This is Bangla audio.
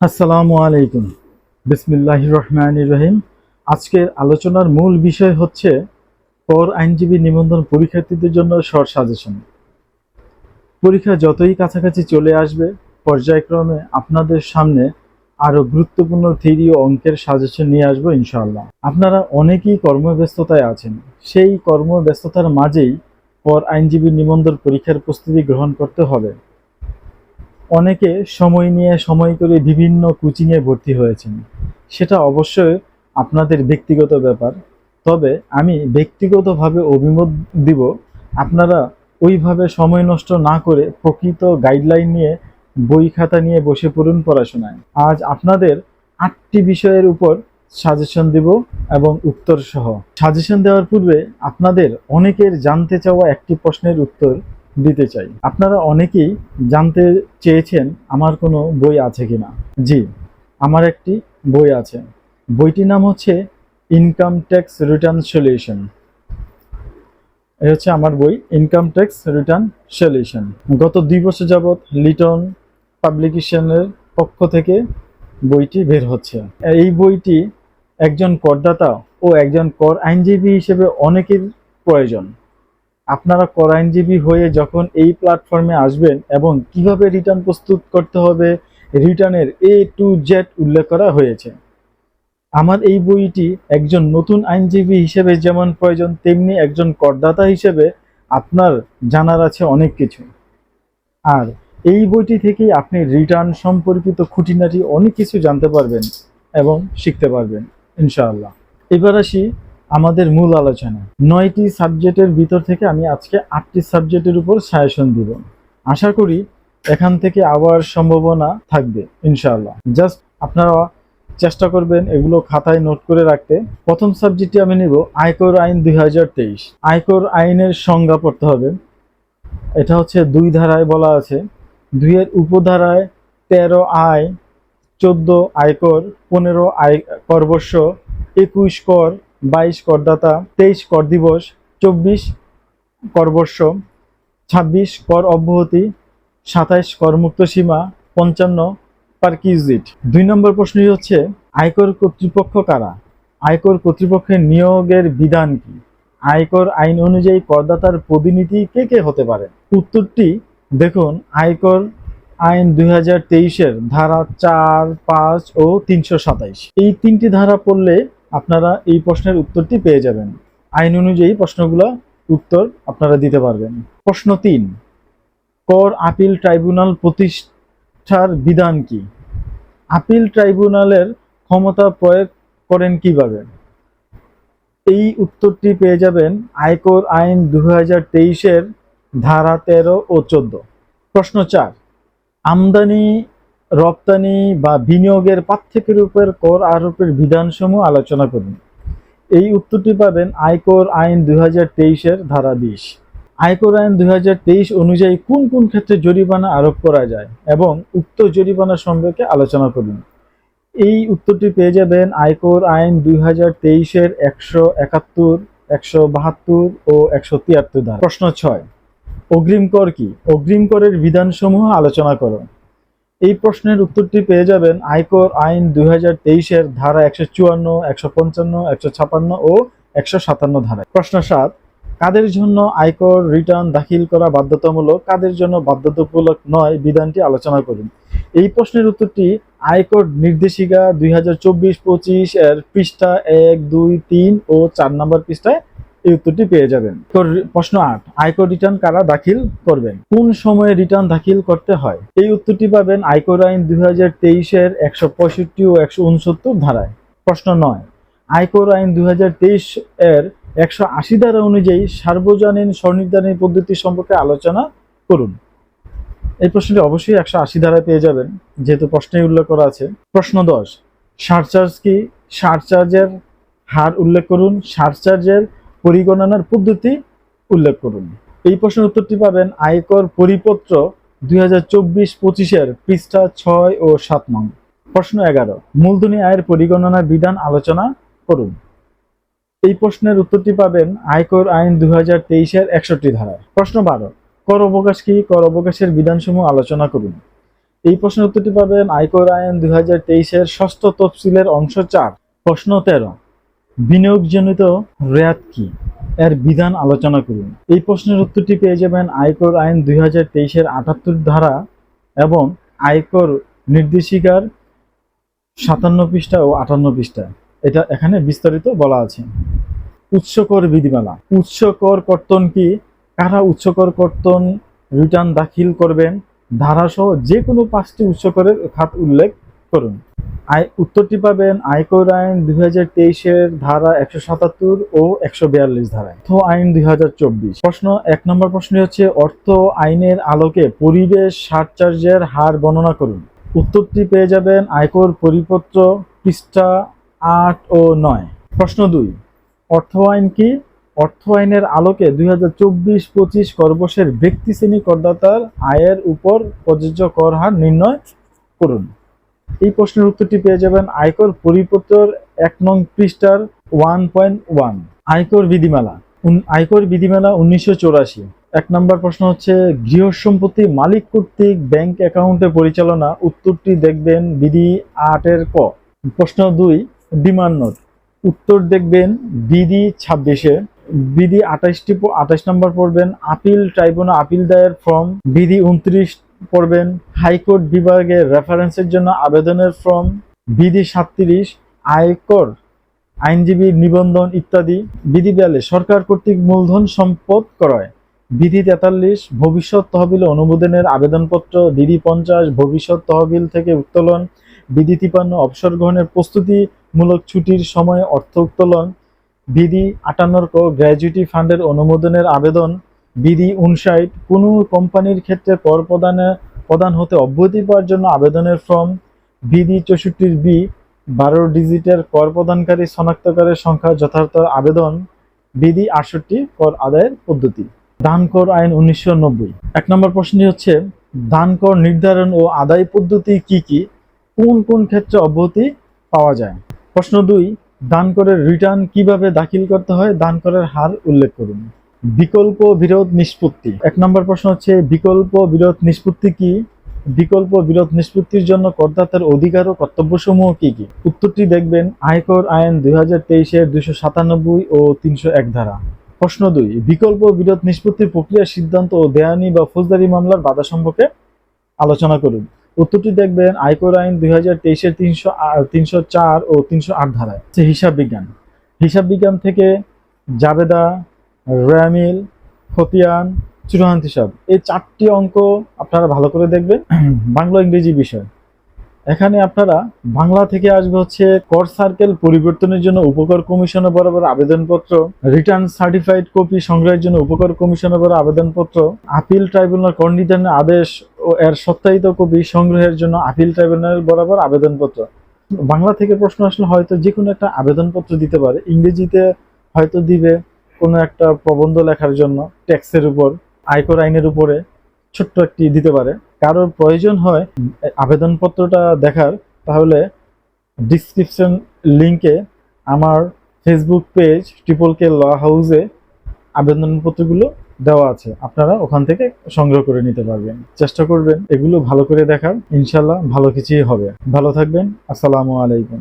আসসালামু আলাইকুম। বিসমিল্লাহ রহমান রহিম। আজকের আলোচনার মূল বিষয় হচ্ছে পর আইনজীবী নিবন্ধন পরীক্ষার্থীদের জন্য শর্ট সাজেশন। পরীক্ষা যতই কাছাকাছি চলে আসবে, পর্যায়ক্রমে আপনাদের সামনে আরও গুরুত্বপূর্ণ থিওরি ও অঙ্কের সাজেশন নিয়ে আসব ইনশাআল্লাহ। আপনারা অনেকেই কর্মব্যস্ততায় আছেন। সেই কর্মব্যস্ততার মাঝেই পর আইনজীবী নিবন্ধন পরীক্ষার প্রস্তুতি গ্রহণ করতে হবে। অনেকে সময় নিয়ে সময় করে বিভিন্ন কোচিংয়ে ভর্তি হয়েছেন। সেটা অবশ্যই আপনাদের ব্যক্তিগত ব্যাপার। তবে আমি ব্যক্তিগতভাবে অভিমত দিব, আপনারা ওইভাবে সময় নষ্ট না করে প্রকৃত গাইডলাইন নিয়ে বই খাতা নিয়ে বসে পড়ুন পড়াশোনায়। আজ আপনাদের আটটি বিষয়ের উপর সাজেশন দিব এবং উত্তর সহ। সাজেশন দেওয়ার পূর্বে আপনাদের অনেকের জানতে চাওয়া একটি প্রশ্নের উত্তর দিতে চাই। আপনারা অনেকেই জানতে চেয়েছেন আমার কোনো বই আছে কিনা। জি, আমার একটি বই আছে। বইটির নাম হচ্ছে ইনকাম ট্যাক্স রিটার্ন সলিউশন এ হচ্ছে আমার বই ইনকাম ট্যাক্স রিটার্ন সলিউশন গত দুই বছর যাবৎ লিটন পাবলিকেশনের পক্ষ থেকে বইটি বের হচ্ছে। এই বইটি একজন করদাতা ও একজন কর আইনজীবী হিসেবে অনেকের প্রয়োজন। আপনারা কর আইনজীবী হয়ে যখন এই প্ল্যাটফর্মে আসবেন এবং কীভাবে রিটার্ন প্রস্তুত করতে হবে রিটার্নের এ টু জেড উল্লেখ করা হয়েছে। আমার এই বইটি একজন নতুন আইনজীবী হিসেবে যেমন প্রয়োজন, তেমনি একজন করদাতা হিসেবে আপনার জানার আছে অনেক কিছু। আর এই বইটি থেকেই আপনি রিটার্ন সম্পর্কিত খুঁটিনাটি অনেক কিছু জানতে পারবেন এবং শিখতে পারবেন, ইনশাআল্লাহ। এবার আসি আমাদের মূল আলোচনা। নয়টি সাবজেক্টের ভিতর থেকে আমি আজকে আটটি সাবজেক্টের উপর সাজেশন দিব। আশা করি এখান থেকে আবার সম্ভাবনা থাকবে, ইনশাআল্লাহ। জাস্ট আপনারা চেষ্টা করবেন এগুলো খাতায় নোট করে রাখতে। প্রথম সাবজেক্টটি আমি নিব, আয়কর আইন দুই হাজার তেইশ। আয়কর আইনের সংজ্ঞা পড়তে হবে। এটা হচ্ছে দুই ধারায় বলা আছে। দুইয়ের উপধারায় তেরো আয়, চোদ্দ আয়কর, পনেরো আয় করবর্ষ একুশ কর বাইশ করদাতা, তেইশ কর দিবস চব্বিশ করবর্ষ, ছাব্বিশ কর অব্যাহতি, সাতাইশ করমুক্ত সীমা, পঞ্চান্ন পার্কিউজিট দুই নম্বর প্রশ্নটি হচ্ছে, আয়কর কর্তৃপক্ষ কারা? আয়কর কর্তৃপক্ষের নিয়োগের বিধান কি? আয়কর আইন অনুযায়ী করদাতার প্রতিনিধি কে কে হতে পারে? উত্তরটি, দেখুন, আয়কর আইন দুই হাজার তেইশের ধারা চার, পাঁচ ও তিনশো সাতাইশ। এই তিনটি ধারা পড়লে আপনারা এই প্রশ্নের উত্তরটি পেয়ে যাবেন। আইন অনুযায়ী প্রশ্নগুলো উত্তর আপনারা দিতে পারবেন। প্রশ্ন তিন, কর আপিল ট্রাইব্যুনাল প্রতিষ্ঠার বিধান কি? আপিল ট্রাইব্যুনালের ক্ষমতা প্রয়োগ করেন কীভাবে? এই উত্তরটি পেয়ে যাবেন আয়কর আইন দু হাজার তেইশের ধারা তেরো ও চোদ্দ। প্রশ্ন চার, আমদানি রপ্তানি বা বিনিয়োগের পার্থক্যের উপর কর আরোপের বিধানসমূহ আলোচনা করুন। এই উত্তরটি পাবেন আয়কর আইন দুই হাজার তেইশের ধারা বিশ। আয়কর আইন দুই হাজার তেইশ অনুযায়ী কোন কোন ক্ষেত্রে জরিমানা আরোপ করা যায় এবং উক্ত জরিমানা সম্পর্কে আলোচনা করুন। এই উত্তরটি পেয়ে যাবেন আয়কর আইন দুই হাজার তেইশের একশো একাত্তর, একশো বাহাত্তর ও একশো তিয়াত্তর ধারা। প্রশ্ন ছয়, অগ্রিম কর কি? অগ্রিম করের বিধানসমূহ আলোচনা করো এই প্রশ্নের উত্তরটি পেয়ে যাবেন আয়কর আইন দুই তেইশের ধারা একশো চুয়ান্ন, একশো পঞ্চান্ন, একশো ছাপান্ন ও একশো সাতান্ন ধারায়। প্রশ্ন সাত, কাদের জন্য আয়কর রিটার্ন দাখিল করা বাধ্যতামূলক, কাদের জন্য বাধ্যতামূলক নয়, বিধানটি আলোচনা করুন। এই প্রশ্নের উত্তরটি আয়কর নির্দেশিকা দুই হাজার চব্বিশ পঁচিশ এর পৃষ্ঠা এক, দুই, তিন ও চার নম্বর পৃষ্ঠায় এই উত্তরটি পেয়ে যাবেন। প্রশ্ন আট, আয়কর রিটার্ন কারা দাখিল করবেন? কোন সময়ে রিটার্ন দাখিল করতে হয়? এই উত্তরটি পাবেন আয়কর আইন দুই হাজার তেইশের একশো পঁয়ষট্টি ও একশো উনসত্তর ধারায়। প্রশ্ন নয়, আয়কর আইন দুই হাজার তেইশ এর একশো আশি ধারা অনুযায়ী সার্বজনীন স্বনির্ধারণী পদ্ধতি সম্পর্কে আলোচনা করুন। এই প্রশ্নটি অবশ্যই একশো আশি ধারায় পেয়ে যাবেন, যেহেতু প্রশ্নে উল্লেখ করা আছে। প্রশ্ন দশ, সারচার্জ কি? সারচার্জের হার উল্লেখ করুন। সারচার্জের পরিগণনার পদ্ধতি উল্লেখ করুন। এই প্রশ্নের উত্তরটি পাবেন আয়কর পরিপত্র দুই হাজার চব্বিশ পঁচিশের পৃষ্ঠা ছয় ও সাত নং। প্রশ্ন এগারো, মূলধনী আয়ের পরিগণনার বিধান আলোচনা করুন। এই প্রশ্নের উত্তরটি পাবেন আয়কর আইন দুই হাজার তেইশের একষট্টি ধারায়। প্রশ্ন বারো, কর অবকাশ কি? কর অবকাশের বিধানসমূহ আলোচনা করুন। এই প্রশ্নের উত্তরটি পাবেন আয়কর আইন দুই হাজার তেইশের ষষ্ঠ তফসিলের অংশ চার। প্রশ্ন তেরো বিনিয়োগজনিত রেয়াত কি? এর বিধান আলোচনা করুন। এই প্রশ্নের উত্তরটি পেয়ে যাবেন আয়কর আইন দুই হাজার তেইশের আটাত্তর ধারা এবং আয়কর নির্দেশিকার সাতান্ন পৃষ্ঠা ও আটান্ন পৃষ্ঠা। এটা এখানে বিস্তারিত বলা আছে। উৎসকর বিধিমালা। উৎসকর কর্তন কি? কারা উৎসকর কর্তন? রিটার্ন দাখিল করবেন। ধারাসহ যে কোনো পাঁচটি উৎসকরের খাত উল্লেখ করুন। আয় উত্তরটি পাবেন আয়কর আইন দুই হাজার তেইশের ধারা একশো সাতাত্তর ও একশো বিয়াল্লিশ ধারায়। অর্থ আইন দুই হাজার চব্বিশ। প্রশ্ন, এক নম্বর প্রশ্নটি হচ্ছে, অর্থ আইনের আলোকে পরিবেশ সারচার্জের হার গণনা করুন। উত্তরটি পেয়ে যাবেন আয়কর পরিপত্র পৃষ্ঠা আট ও নয়। প্রশ্ন দুই, অর্থ আইন কি? অর্থ আইনের আলোকে দুই হাজার চব্বিশ পঁচিশ করবর্ষের ব্যক্তি শ্রেণি করদাতার আয়ের উপর প্রযোজ্য কর হার নির্ণয় করুন। এই প্রশ্নের উত্তরটি পেয়ে যাবেন আয়কর পরিপত্রের এক নং পৃষ্ঠার ওয়ান পয়েন্ট ওয়ান, আয়কর বিধিমালা। আয়কর বিধিমালা উনিশশো চৌরাশি। এক নম্বর প্রশ্ন হচ্ছে গৃহ সম্পত্তি মালিক কর্তৃক ব্যাংক অ্যাকাউন্টে পরিচালনা, উত্তরটি দেখবেন বিধি আটের ক। প্রশ্ন দুই, ডিমান্ড নোট। উত্তর দেখবেন বিধি ছাব্বিশে। বিধি আঠাশটি আঠাশ নম্বর পড়বেন, আপিল ট্রাইব্যুনাল আপিল দায়ের ফর্ম, বিধি উনত্রিশ পড়বেন। হাইকোর্ট বিভাগের রেফারেন্সের জন্য আবেদনের ফর্ম বিধি সাতত্রিশ, আয়কর, আইনজীবী নিবন্ধন ইত্যাদি। বিধি বিয়াল্লিশ, সরকার কর্তৃক মূলধন সম্পদ ক্রয়। বিধি তেতাল্লিশ, ভবিষ্যৎ তহবিল অনুমোদনের আবেদনপত্র, বিধি পঞ্চাশ, ভবিষ্যৎ তহবিল থেকে উত্তোলন। বিধি তিপান্ন, অবসর গ্রহণের প্রস্তুতিমূলক ছুটির সময় অর্থ উত্তোলন। বিধি আটান্নর ক গ্র্যাজুইটি ফান্ডের অনুমোদনের আবেদন। বিধি উনষাট, কোনো কোম্পানির ক্ষেত্রে কর প্রদানে প্রদান হতে অব্যাহতি পাওয়ার জন্য আবেদনের ফর্ম। বিধি চৌষট্টির বি, বারো ডিজিটের কর প্রদানকারী শনাক্তকারের সংখ্যা যথার্থ আবেদন। বিধি আটষট্টি, কর আদায়ের পদ্ধতি। দান কর আইন উনিশশো এক নম্বর প্রশ্নটি হচ্ছে, দান কর নির্ধারণ ও আদায় পদ্ধতি কি কি? কোন কোন ক্ষেত্রে অব্যাহতি পাওয়া যায়? প্রশ্ন দুই, দান করের রিটার্ন কীভাবে দাখিল করতে হয়? দান করের হার উল্লেখ করুন। বিকল্প বিরোধ নিষ্পত্তি। এক নম্বর প্রশ্ন হচ্ছে, বিকল্প বিরোধ নিষ্পত্তি কি? বিকল্প বিরোধ নিষ্পত্তির জন্য করদাতার অধিকার ও কর্তব্যসমূহ কি কি? উত্তরটি দেখবেন আয়কর আইন দুই হাজার তেইশের দুইশো সাতানব্বই ও তিনশো এক ধারা। প্রশ্ন দুই, বিকল্প বিরোধ নিষ্পত্তির প্রক্রিয়া, সিদ্ধান্ত ও দেয়ানি বা ফৌজদারি মামলার বাধা সম্পর্কে আলোচনা করুন। উত্তরটি দেখবেন আয়কর আইন দুই হাজার তেইশের তিনশো তিনশো চার ও তিনশো আট ধারায়। হিসাব বিজ্ঞান। হিসাব বিজ্ঞান থেকে জাবেদা র্যামিল, খতিয়ান চূড়ান্ত হিসাব। এই চারটি অঙ্ক আপনারা ভালো করে দেখবেন। বাংলা ইংরেজি বিষয়। এখানে আপনারা বাংলা থেকে আসবে হচ্ছে কর সার্কেল পরিবর্তনের জন্য উপকর কমিশনের বরাবর আবেদনপত্র রিটার্ন সার্টিফাইড কপি সংগ্রহের জন্য উপকর কমিশনে বরাবর আবেদনপত্র আপিল ট্রাইব্যুনাল কর নির্ধারণের আদেশ ও এর সত্যায়িত কপি সংগ্রহের জন্য আপিল ট্রাইব্যুনাল বরাবর আবেদনপত্র। বাংলা থেকে প্রশ্ন আসলে হয়তো যে কোনো একটা আবেদনপত্র দিতে পারে। ইংরেজিতে হয়তো দিবে। কোনো একটা প্রবন্ধ লেখার জন্য ট্যাক্সের উপর, আয়কর আইনের উপরে ছোট্ট একটি দিতে পারে। কারোর প্রয়োজন হয় আবেদনপত্রটা দেখার, তাহলে ডিসক্রিপশন লিঙ্কে আমার Facebook page triple K law হাউসে আবেদনপত্রগুলো দেওয়া আছে। আপনারা ওখান থেকে সংগ্রহ করে নিতে পারবেন। চেষ্টা করবেন এগুলো ভালো করে দেখার। ইনশাল্লাহ ভালো কিছুই হবে। ভালো থাকবেন। আসসালামু আলাইকুম।